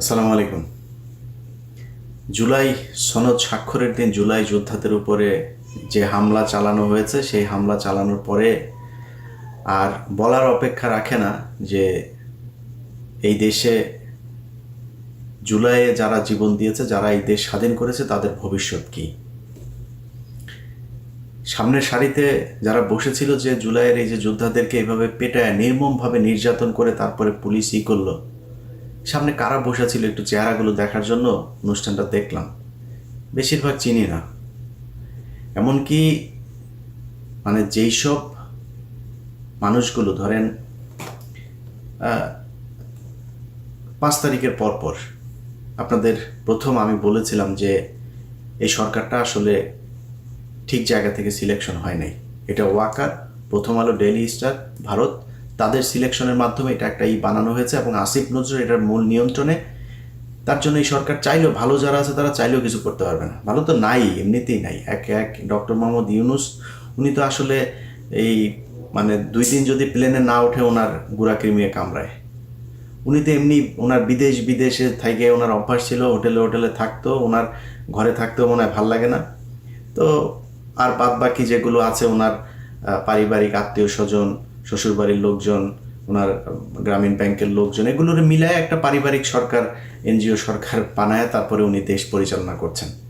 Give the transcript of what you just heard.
আসসালামু আলাইকুম। জুলাই সনদ স্বাক্ষরের দিন জুলাই যোদ্ধাদের উপরে যে হামলা চালানো হয়েছে, সেই হামলা চালানোর পরে আর বলার অপেক্ষা রাখে না যে এই দেশে জুলাইয়ে যারা জীবন দিয়েছে, যারা এই দেশ স্বাধীন করেছে, তাদের ভবিষ্যৎ কী? সামনের সারিতে যারা বসেছিল যে জুলাইয়ের এই যে যোদ্ধাদেরকে এভাবে পেটায় নির্মমভাবে নির্যাতন করে তারপরে পুলিশ ই করল সামনে কারা বসেছিল একটু চেহারাগুলো দেখার জন্য অনুষ্ঠানটা দেখলাম। বেশিরভাগ চিনি না। এমনকি মানে যেই সব মানুষগুলো ধরেন পাঁচ তারিখের পরপর আপনাদের প্রথম আমি বলেছিলাম যে এই সরকারটা আসলে ঠিক জায়গা থেকে সিলেকশন হয় নাই। এটা ওয়াকার প্রথম আলো ডেইলি স্টার ভারত তাদের সিলেকশনের মাধ্যমে এটা একটা ই বানানো হয়েছে এবং আসিফ নজরুল এটার মূল নিয়ন্ত্রণে তার জন্য এই সরকার চাইলেও ভালো যারা আছে তারা চাইলেও কিছু করতে পারবে না। ভালো তো নাই, এমনিতেই নাই। এক এক ডক্টর মোহাম্মদ ইউনুস, উনি তো আসলে এই মানে দুই দিন যদি প্লেনে না ওঠে ওনার গুড়া কৃমিয়ে কামড়ায়। উনি তো এমনি ওনার বিদেশ, বিদেশে থেকে ওনার অভ্যাস ছিল, হোটেলে হোটেলে থাকতো, ওনার ঘরে থাকতেও মনে হয় ভালো লাগে না। তো আর বাদ বাকি যেগুলো আছে ওনার পারিবারিক আত্মীয় স্বজন শ্বশুরবাড়ির লোকজন, ওনার গ্রামীণ ব্যাংকের লোকজন, এগুলোর মিলায় একটা পারিবারিক সরকার, এনজিও সরকার বানায়, তারপরে উনি দেশ পরিচালনা করছেন।